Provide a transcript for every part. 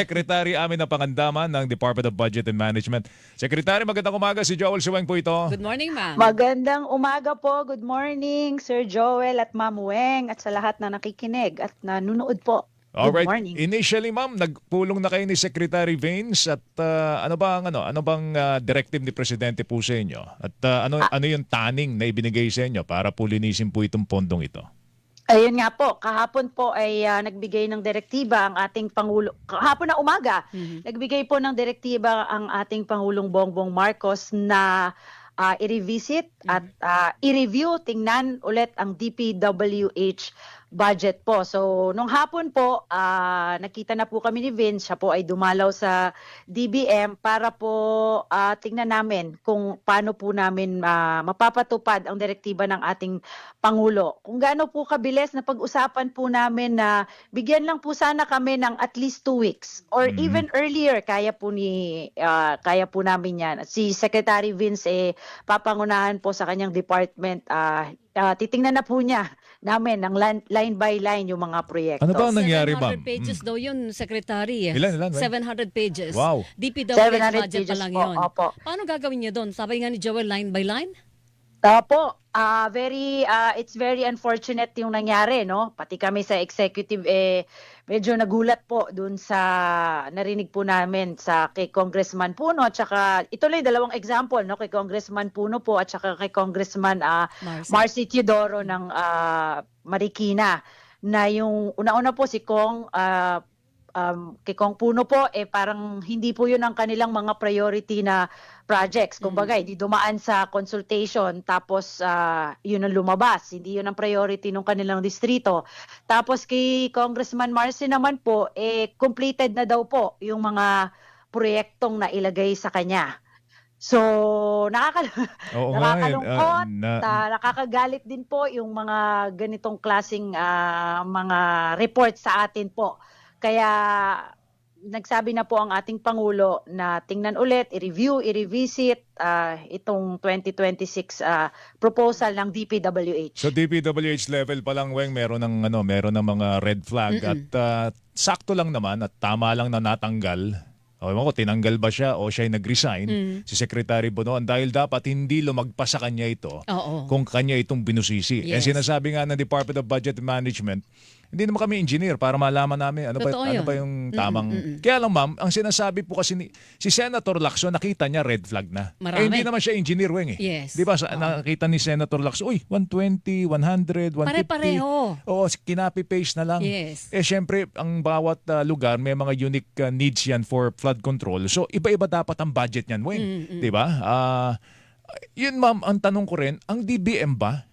Secretary Amin na Pangandaman ng Department of Budget and Management. Secretary, magandang umaga. Si Joel Suweng po ito. Good morning, ma'am. Magandang umaga po. Good morning, Sir Joel at Ma'am Weng at sa lahat na nakikinig at nanonood po. Good Alright. morning. Initially, ma'am, nagpulong na kayo ni Secretary Vance at ah, ano ba ang ano, ano bang ah, directive ni presidente po sa inyo? At ah, ano ano yung taning na ibinigay sa inyo para po linisin po itong pondong ito? Ayun nga po, kahapon po ay ah, nagbigay ng direktiba ang ating Pangulo, kahapon na umaga, Mhm. nagbigay po ng direktiba ang ating Pangulong Bongbong Marcos na ah, i-revisit at ah, i-review, tingnan ulit ang DPWH budget po. So, nung hapon po, ah, nakita na po kami ni Vince, siya po ay dumalaw sa DBM para po ah, tingnan namin kung paano po namin ah, mapapatupad ang direktiba ng ating Pangulo. Kung gaano po kabilis na pag-usapan po namin na bigyan lang po sana kami ng at least two weeks or Mhm. even earlier kaya po ni ah, kaya po namin yan. At Si Secretary Vince eh papangunahan po sa kanyang department ah, ah, titingnan na po niya namin ng lan- line by line yung mga proyekto. Ano ba ang nangyari, 700 ma'am? pages daw yun, Secretary. Ilan, ilan, ma'am? 700 pages. Wow. DPWH 700 budget pa pages lang po, yun. opo. Paano gagawin niyo doon? Sabi nga ni Joel, line by line? Opo, ah very ah, it's very unfortunate yung nangyari, no? Pati kami sa executive eh medyo nagulat po dun sa narinig po namin sa kay Congressman Puno at saka ito lang dalawang example, no? Kay Congressman Puno po at saka kay Congressman ah, Marcy. Marcy Teodoro ng ah, Marikina na yung una-una po si Kong ah, um, kay Kong Puno po eh parang hindi po yun ang kanilang mga priority na projects. Kumbaga, hindi dumaan sa consultation tapos ah, yun ang lumabas. Hindi yun ang priority ng kanilang distrito. Tapos kay Congressman Marcy naman po, eh completed na daw po yung mga proyektong na ilagay sa kanya. So, nakaka Oo eh, Nakakalungkot, ah, na- Ah, nakakagalit din po yung mga ganitong klasing ah, mga report sa atin po. Kaya nagsabi na po ang ating Pangulo na tingnan ulit, i-review, i-revisit ah, itong 2026 ah, proposal ng DPWH. So DPWH level pa lang weng meron ng ano, meron ng mga red flag at ah, sakto lang naman at tama lang na natanggal. O ewan ko, tinanggal ba siya o siya ay nag-resign Mm. si Secretary Bonoan dahil dapat hindi lumagpas sa kanya ito Oo. kung kanya itong binusisi. Yes. sinasabi nga ng Department of Budget and Management, hindi naman kami engineer para malaman namin ano ba Totoo ano yun. ba yung tamang mm, mm. Kaya lang ma'am, ang sinasabi po kasi ni si Senator Lacson nakita niya red flag na. Marami. Eh hindi naman siya engineer weng eh. Yes. Di ba sa, nakita ni Senator Lacson, uy, 120, 100, 150. Pare-pareho. Oo, copy-paste na lang. Yes. Eh syempre, ang bawat uh, lugar may mga unique uh, needs yan for flood control. So iba-iba dapat ang budget niyan, Weng. Mm, mm. 'Di ba? Ah, yun ma'am, ang tanong ko rin, ang DBM ba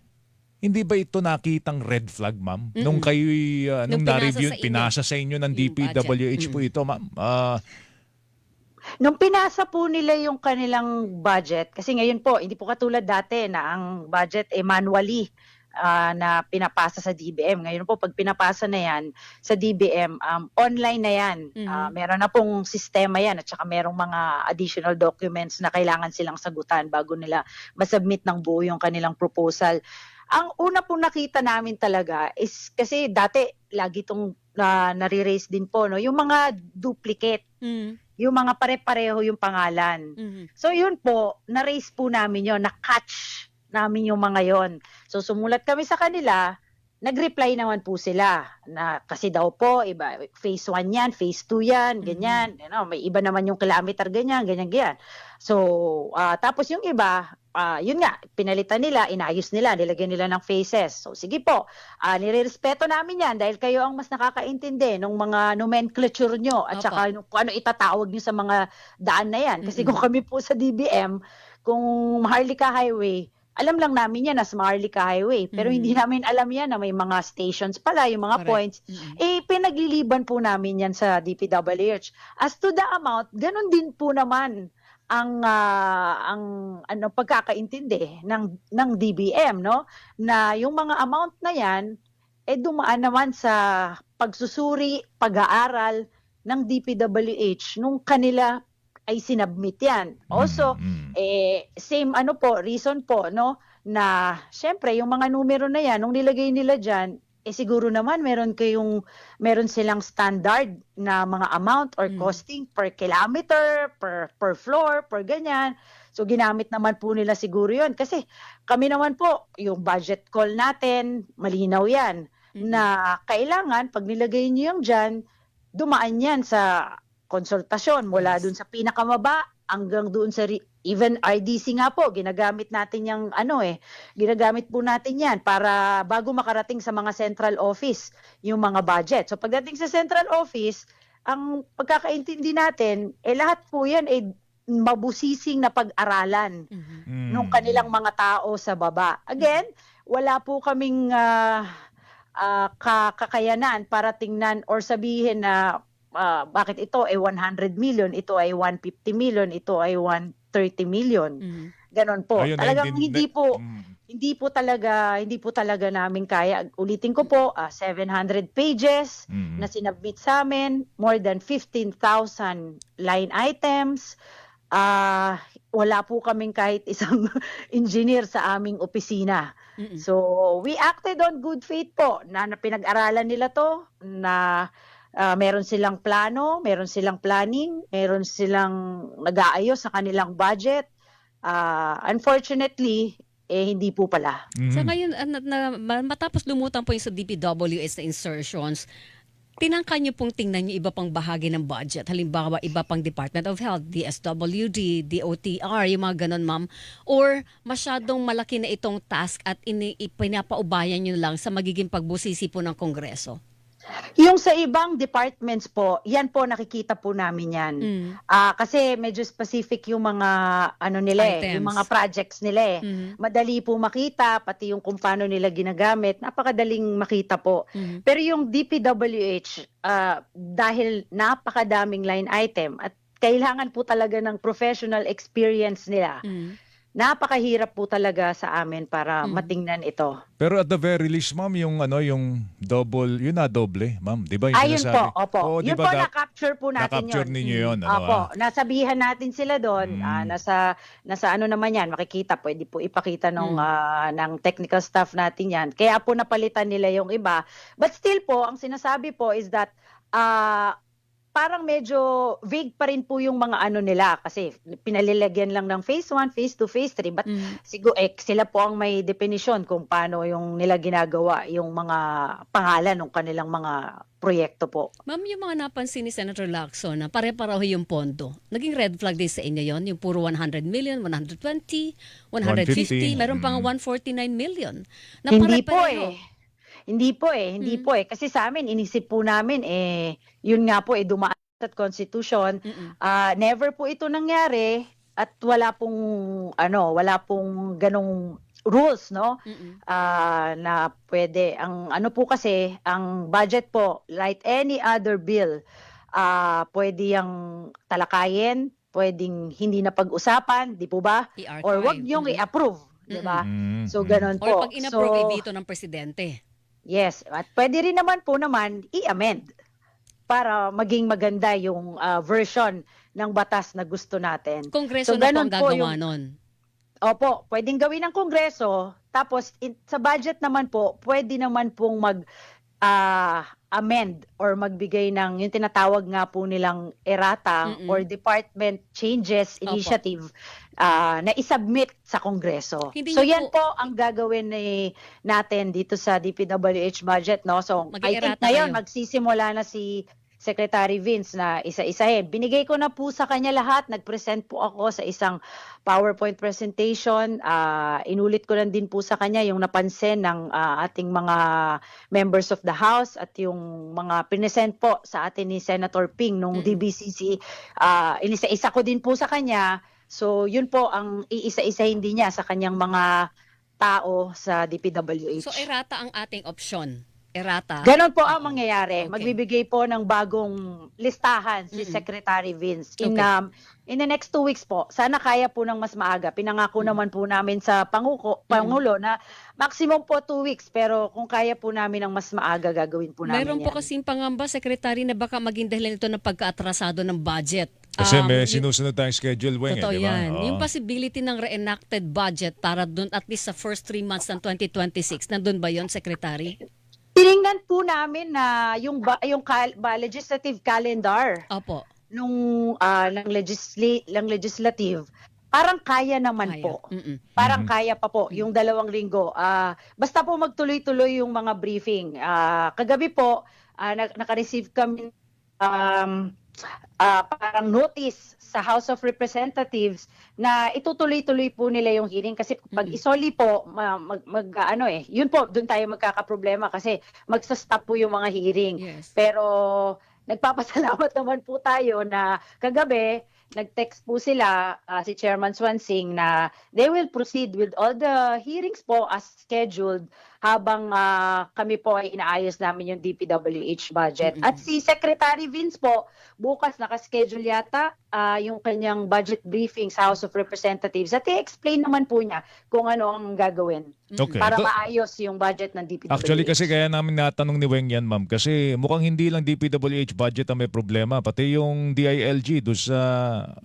hindi ba ito nakitang red flag, ma'am? Nung kayo uh, nung, Nung pinasa na-review, pinasa sa inyo ng DPWH budget. po ito, ma'am. Ah, Nung pinasa po nila yung kanilang budget, kasi ngayon po, hindi po katulad dati na ang budget ay manually ah, na pinapasa sa DBM. Ngayon po, pag pinapasa na yan sa DBM, um, online na yan. Mhm. Ah, meron na pong sistema yan at saka merong mga additional documents na kailangan silang sagutan bago nila masubmit ng buo yung kanilang proposal. Ang una pong nakita namin talaga is kasi dati lagi itong na nare-raise din po, no? yung mga duplicate Mm. yung mga pare-pareho yung pangalan. Mhm. So yun po, na-raise po namin yon, na-catch namin yung mga yon. So sumulat kami sa kanila, nag-reply naman po sila na kasi daw po, iba, phase 1 yan, phase 2 yan, ganyan. You know, may iba naman yung kilometer, ganyan, ganyan, ganyan. So, ah, tapos yung iba, ah, yun nga, pinalitan nila, inayos nila, nilagyan nila ng phases. So, sige po, uh, nirerespeto namin yan dahil kayo ang mas nakakaintindi ng mga nomenclature nyo at Opo. saka yung- kung ano itatawag nyo sa mga daan na yan. Kasi Mm-mm. kung kami po sa DBM, kung Maharlika Highway, alam lang namin yan as Maharlika Highway. Pero Mhm. hindi namin alam yan na may mga stations pala, yung mga Correct. points. Mm-mm. Eh, pinagliliban po namin yan sa DPWH. As to the amount, ganun din po naman ang ah, ang ano pagkakaintindi ng ng DBM no na yung mga amount na yan eh dumaan naman sa pagsusuri, pag-aaral ng DPWH nung kanila ay sinabmit yan. Also, mm, mm. eh same ano po, reason po no na syempre yung mga numero na yan nung nilagay nila diyan eh siguro naman meron kayong meron silang standard na mga amount or Mm. costing per kilometer, per per floor, per ganyan. So ginamit naman po nila siguro 'yon kasi kami naman po yung budget call natin, malinaw 'yan Mm-mm. na kailangan pag nilagay niyo yung diyan, dumaan 'yan sa konsultasyon mula Yes. dun sa pinakamaba hanggang doon sa even RDC nga po ginagamit natin yung ano eh ginagamit po natin yan para bago makarating sa mga central office yung mga budget. So pagdating sa central office, ang pagkakaintindi natin, eh lahat po yan eh mabusising na pag-aralan Mhm. Mm. nung kanilang mga tao sa baba. Again, wala po kaming ah, ka- kakayanan para tingnan or sabihin na ah, bakit ito ay 100 million, ito ay 150 million, ito ay 130 million. Mhm. Ganon po. Ayun, Talagang naintin- hindi po Mm. hindi po talaga hindi po talaga namin kaya. Ulitin ko po, ah, 700 pages Mm. na sinabmit sa amin, more than 15,000 line items. Ah, wala po kaming kahit isang engineer sa aming opisina. Mm-mm. So, we acted on good faith po na, na pinag-aralan nila to, na ah, meron silang plano, meron silang planning, meron silang nag-aayos sa kanilang budget. Ah, unfortunately, eh hindi po pala. Mm. Sa ngayon, ah, na, na- ma- matapos lumutang po yung sa DPWS na insertions, tinangka niyo pong tingnan niyo iba pang bahagi ng budget. Halimbawa, iba pang Department of Health, DSWD, DOTR, yung mga ganon, ma'am. Or masyadong malaki na itong task at ini, pinapaubayan niyo lang sa magiging pagbusisi po ng Kongreso. Yung sa ibang departments po, yan po nakikita po namin yan. Mm. Ah, kasi medyo specific yung mga ano nila eh, Items. yung mga projects nila eh. Mhm. Madali po makita, pati yung kung paano nila ginagamit, napakadaling makita po. Mhm. Pero yung DPWH, ah, dahil napakadaming line item at kailangan po talaga ng professional experience nila, Mhm. Napakahirap po talaga sa amin para Mm. matingnan ito. Pero at the very least, ma'am, yung ano, yung double, yun na doble, ma'am, 'di ba? Yung Ayun po, opo. Di yun ba po, na-capture po natin na-capture yun. ninyo yun, ano, Opo, ah? nasabihan natin sila doon. Mm. Ah, nasa nasa ano naman 'yan, makikita pwede po ipakita nung Mm. ah, ng technical staff natin 'yan. Kaya po napalitan nila yung iba. But still po, ang sinasabi po is that ah parang medyo vague pa rin po yung mga ano nila kasi pinalilagyan lang ng phase 1, phase 2, phase 3 but Mhm. siguro eh, sila po ang may definition kung paano yung nila ginagawa yung mga pangalan ng kanilang mga proyekto po. Ma'am, yung mga napansin ni Senator Lacson na pare-pareho yung pondo, naging red flag din sa inyo yon Yung puro 100 million, 120, 150, 150, meron pang mm. 149 million. Na Hindi po eh. Hindi po eh, hindi Mm. po eh. Kasi sa amin, inisip po namin eh, yun nga po eh, dumaan sa Constitution. Mm-mm. Ah, never po ito nangyari at wala pong, ano, wala pong ganong rules, no? Mm-mm. Ah, na pwede. Ang ano po kasi, ang budget po, like any other bill, ah pwede yung talakayin, pwedeng hindi na pag-usapan, di po ba? Or wag niyong Mm-mm. i-approve, di ba? Mm, So, mm. ganon po. Or pag in-approve, So, i-veto ng presidente. Yes, at pwede rin naman po naman i-amend para maging maganda yung ah, version ng batas na gusto natin. Kongreso So, na po ang gagawa yung- nun. Opo, pwedeng gawin ng Kongreso, tapos in- sa budget naman po, pwede naman pong mag ah, amend or magbigay ng yung tinatawag nga po nilang errata Mm-mm. or department changes Opo. Ah, na isubmit sa Kongreso. Hindi so yan po, ang gagawin ni natin dito sa DPWH budget no. So I think ngayon kayo. magsisimula na si Secretary Vince na isa-isahin. Binigay ko na po sa kanya lahat. Nag-present po ako sa isang PowerPoint presentation. Ah, inulit ko lang din po sa kanya yung napansin ng ah, ating mga members of the House at yung mga present po sa atin ni Senator Ping nung Mm. DBCC. Ah, inisa-isa ko din po sa kanya. So yun po ang iisa-isahin din niya sa kanyang mga tao sa DPWH. So, errata ang ating opsyon. Errata. Ganon po ang mangyayari. Okay. Magbibigay po ng bagong listahan si Mm-mm. Secretary Vince in Okay. um, in the next two weeks po. Sana kaya po ng mas maaga. Pinangako Mm. naman po namin sa panguko, Pangulo na maximum po two weeks. Pero kung kaya po namin ng mas maaga, gagawin po namin po yan. kasing pangamba, Secretary, na baka maging dahilan ito ng pagkaatrasado ng budget. Kasi Um, may sinusunod tayong schedule, Weng, eh, Totoo di ba? yan. Oo. Yung possibility ng reenacted budget para doon at least sa first three months ng 2026, nandun ba yon Secretary? Tiningnan po namin na yung ba, yung cal- ba, legislative calendar Opo. nung ah, ng legisla- ng legislative parang kaya naman Kaya. po. Mm-mm. Parang Mhm. kaya pa po yung dalawang linggo. Ah, basta po magtuloy-tuloy yung mga briefing. Ah, kagabi po ah, na- naka-receive kami um, ah, parang notice sa House of Representatives na itutuloy-tuloy po nila yung hearing. Kasi pag isoli po ma- mag, mag- ano eh yun po doon tayo magkakaproblema kasi magsa-stop po yung mga hearing. Yes. pero nagpapasalamat naman po tayo na kagabi nag-text po sila ah, si Chairman Swansing na they will proceed with all the hearings po as scheduled habang ah, kami po ay inaayos namin yung DPWH budget. At si Secretary Vince po bukas naka-schedule yata ah, yung kanyang budget briefing sa House of Representatives at i-explain naman po niya kung ano ang gagawin. Okay. para maayos yung budget ng DPWH. Actually kasi kaya namin natanong ni Weng yan ma'am kasi mukhang hindi lang DPWH budget ang may problema pati yung DILG do sa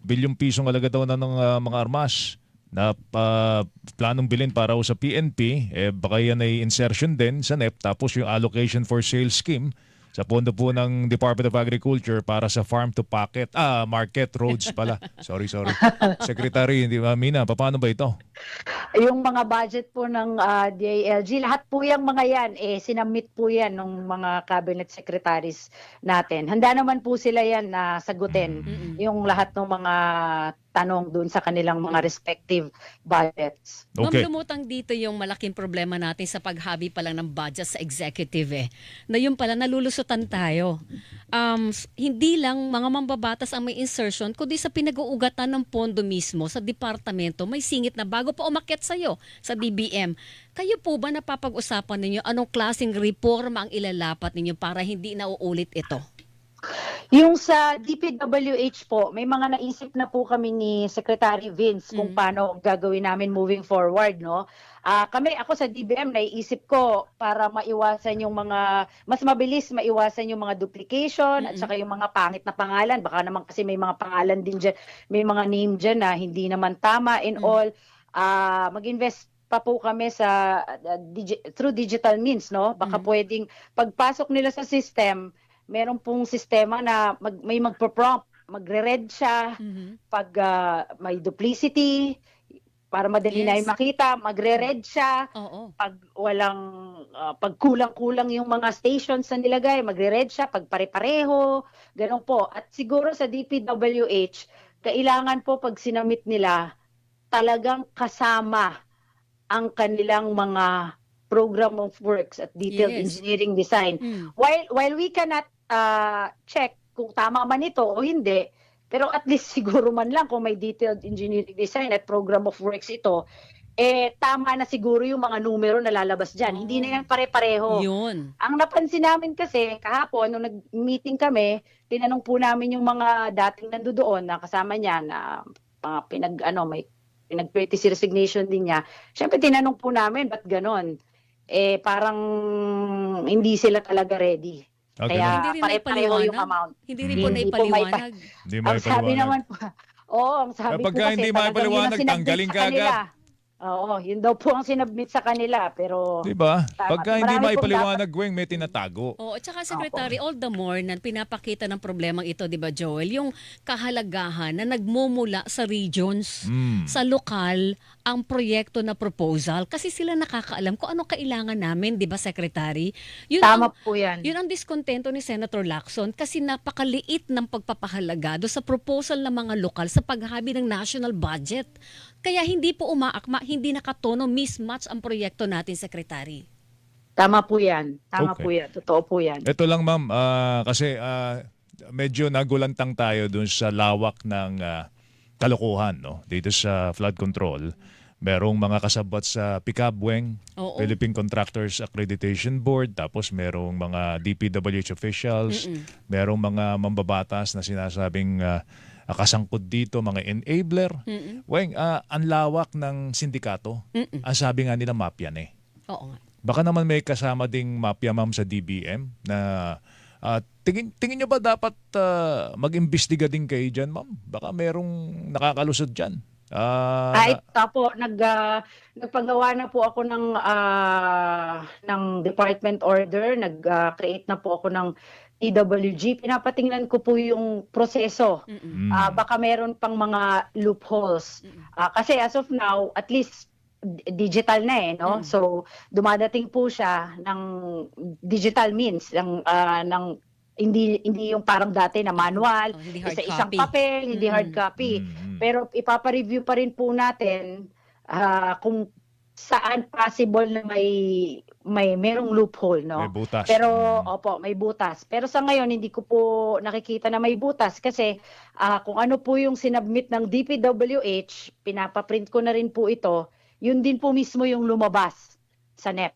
bilyong pisong alaga daw na ng ah, mga armas na ah, planong bilhin para sa PNP eh baka yan ay insertion din sa NEP tapos yung allocation for sales scheme sa pondo po ng Department of Agriculture para sa farm to pocket ah market roads pala sorry sorry secretary hindi ba Mina paano ba ito Yung mga budget po ng ah, DILG, lahat po yung mga yan, eh, sinamit po yan ng mga cabinet secretaries natin. Handa naman po sila yan na sagutin Mm-mm. yung lahat ng mga tanong dun sa kanilang mga respective budgets. okay Ma'am, lumutang dito yung malaking problema natin sa paghabi pa lang ng budget sa executive eh. Na yun pala, nalulusutan tayo. Um, hindi lang mga mambabatas ang may insertion, kundi sa pinag-uugatan ng pondo mismo sa departamento, may singit na bago pa umakyat sa'yo sa DBM. Kayo po ba napapag-usapan ninyo anong klaseng reforma ang ilalapat ninyo para hindi nauulit ito? Yung sa DPWH po, may mga naisip na po kami ni Secretary Vince kung Mm. paano gagawin namin moving forward, no? Ah, kami ako sa DBM naiisip ko para maiwasan yung mga mas mabilis maiwasan yung mga duplication at Mm-mm. saka yung mga pangit na pangalan. Baka naman kasi may mga pangalan din diyan, may mga name diyan na hindi naman tama in Mm. all. Ah, mag-invest pa po kami sa ah, digi- through digital means, no? Baka Mm. pwedeng pagpasok nila sa system, meron pong sistema na mag, may magpo-prompt, magre-read siya pag ah, may duplicity, para madali na Yes. yung makita, magre-read siya Oo. pag walang ah, pag kulang-kulang yung mga stations na nilagay, magre-red siya pag pare-pareho, ganun po. At siguro sa DPWH, kailangan po pag sinamit nila talagang kasama ang kanilang mga program of works at detailed Yes. engineering design. Mm. While while we cannot ah, check kung tama man ito o hindi, pero at least siguro man lang kung may detailed engineering design at program of works ito, eh tama na siguro yung mga numero na lalabas diyan. Hindi na yan pare-pareho. Yun. Ang napansin namin kasi kahapon nung nag-meeting kami, tinanong po namin yung mga dating nandoon na kasama niya na mga pinag ano may pinag-courtesy resignation din niya. Syempre tinanong po namin ba't ganon? Eh parang hindi sila talaga ready. Okay Kaya Hindi rin pare-pareho yung amount. Hindi rin po Hindi po may naipaliwanag. hindi Ang sabi naman po, oo, ang sabi pagka kasi hindi talagang yun ang maipaliwanag, sinabmit tanggalin sa ka agad. Oo, yun daw po ang sinabmit sa kanila. Pero Di ba? Tama. Pagka hindi Marami pong maipaliwanag, Weng, may tinatago. Oo, at saka Secretary, all the more na pinapakita ng problemang ito, di ba Joel, yung kahalagahan na nagmumula sa regions, Mm. sa lokal, ang proyekto na proposal kasi sila nakakaalam kung ano kailangan namin, di ba Secretary? Yun tama ang, po yan. yun ang diskontento ni Senator Lacson kasi napakaliit ng pagpapahalaga do sa proposal ng mga lokal sa paghabi ng national budget. Kaya hindi po umaakma, hindi nakatono, mismatch ang proyekto natin, Secretary. Tama po yan. Tama Okay. po yan. Totoo po yan. Ito lang ma'am, ah, kasi ah, medyo nagulantang tayo dun sa lawak ng ah, kalokohan no? dito sa flood control. Merong mga kasabot sa Picabweng, Oo. Philippine Contractors Accreditation Board, tapos merong mga DPWH officials, Mm-mm. merong mga mambabatas na sinasabing ah, kasangkot dito, mga enabler. Mm-mm. Weng, ah, ang lawak ng sindikato. Mm-mm. Ang sabi nga nila mafia na eh. Oo nga. Baka naman may kasama ding mafia ma'am sa DBM na ah, tingin tingin niyo ba dapat ah, mag-imbestiga din kayo diyan ma'am? Baka merong nakakalusot diyan. Ah, Ay, tapo, nag, ah, nagpagawa na po ako ng, ah, ng department order, nag-create na po ako ng TWG. Pinapatingnan ko po yung proseso. Mm-mm. mm, Ah, baka meron pang mga loopholes. Mm-mm. Ah, kasi as of now, at least digital na eh, no? Mm. So, dumadating po siya ng digital means, ng, ah, ng hindi hindi yung parang dati na manual, Oh, hard isa-isang copy. papel, hindi Mm. hard copy. mm, mm. Pero ipapa-review pa rin po natin ah, kung saan possible na may may merong loophole, no? May butas. Pero Mm. opo, may butas. Pero sa ngayon hindi ko po nakikita na may butas kasi ah, kung ano po yung sinubmit ng DPWH, pinapaprint ko na rin po ito. Yun din po mismo yung lumabas sa NEP.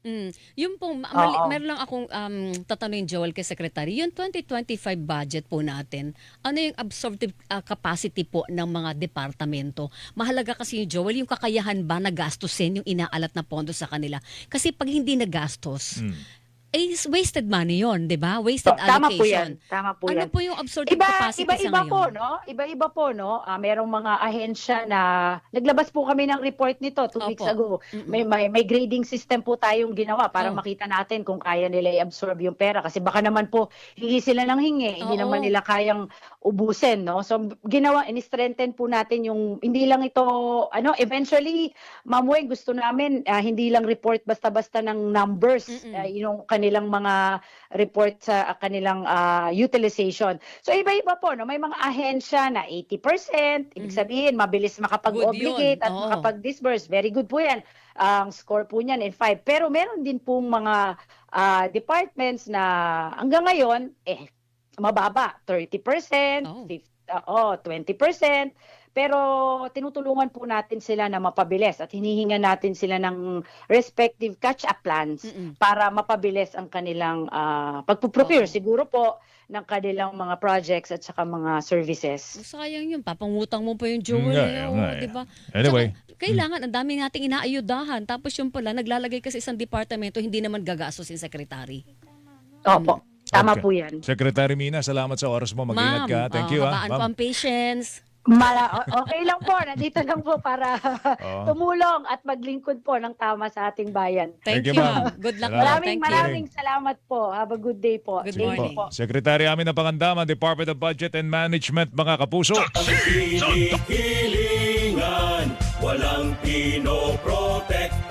Mm. Yung po, ma- mali, Oo. meron lang akong um, tatanungin Joel kay Secretary, yung 2025 budget po natin, ano yung absorptive uh, capacity po ng mga departamento? Mahalaga kasi yung Joel, yung kakayahan ba na gastusin yung inaalat na pondo sa kanila? Kasi pag hindi nagastos, Mm. Eh wasted money yon, di ba? Wasted Tama po allocation. yan. Tama po Ano yan. po yung absorptive Iba, capacity iba, sa iba ngayon? po, no? Iba-iba po, no? Ah, merong mga ahensya na naglabas po kami ng report nito two weeks Opo. ago. Mm-mm. May, may may grading system po tayong ginawa para Oh. makita natin kung kaya nila i-absorb yung pera kasi baka naman po hingi sila ng hingi, hindi Oo. naman nila kayang ubusin, no? So ginawa in-strengthen po natin yung hindi lang ito ano, eventually Weng, gusto namin ah, hindi lang report basta-basta ng numbers, Mm-mm. ah, yung kanilang mga report sa ah, kanilang ah, utilization. So iba-iba po, no? May mga ahensya na 80%, ibig Mhm. sabihin mabilis makapag-obligate at Oo. makapag-disburse. Very good po 'yan. Ang score po niyan in 5. Pero meron din pong mga ah, departments na hanggang ngayon eh mababa, 30%, Oh. 50, ah, oh, 20%. Pero tinutulungan po natin sila na mapabilis at hinihinga natin sila ng respective catch-up plans Mm-mm. para mapabilis ang kanilang ah, pagpuprocure Oo. siguro po ng kanilang mga projects at saka mga services. Sayang yun, papangutang mo pa yung nga, eh, nga, oh, eh. di ba? Anyway. Tsaka, kailangan, ang dami nating inaayudahan. Tapos yung pala, naglalagay ka sa isang departamento, hindi naman gagastos yung secretary. Opo, tama Okay. po yan. Secretary Mina, salamat sa oras mo. Mag-ingat ka. Thank ah, you. ah, habaan po ma'am. ang patience. Mala, okay lang po, nandito lang po para Oo. tumulong at maglingkod po ng tama sa ating bayan. Thank, Thank you, you. ma'am. Good luck Salamat. po. Maraming Thank you. maraming salamat po. Have a good day po. Good Thank you morning. po. Secretary Amin ng Pangandaman, Department of Budget and Management, mga kapuso. Hilingan, walang pinoprotektahan.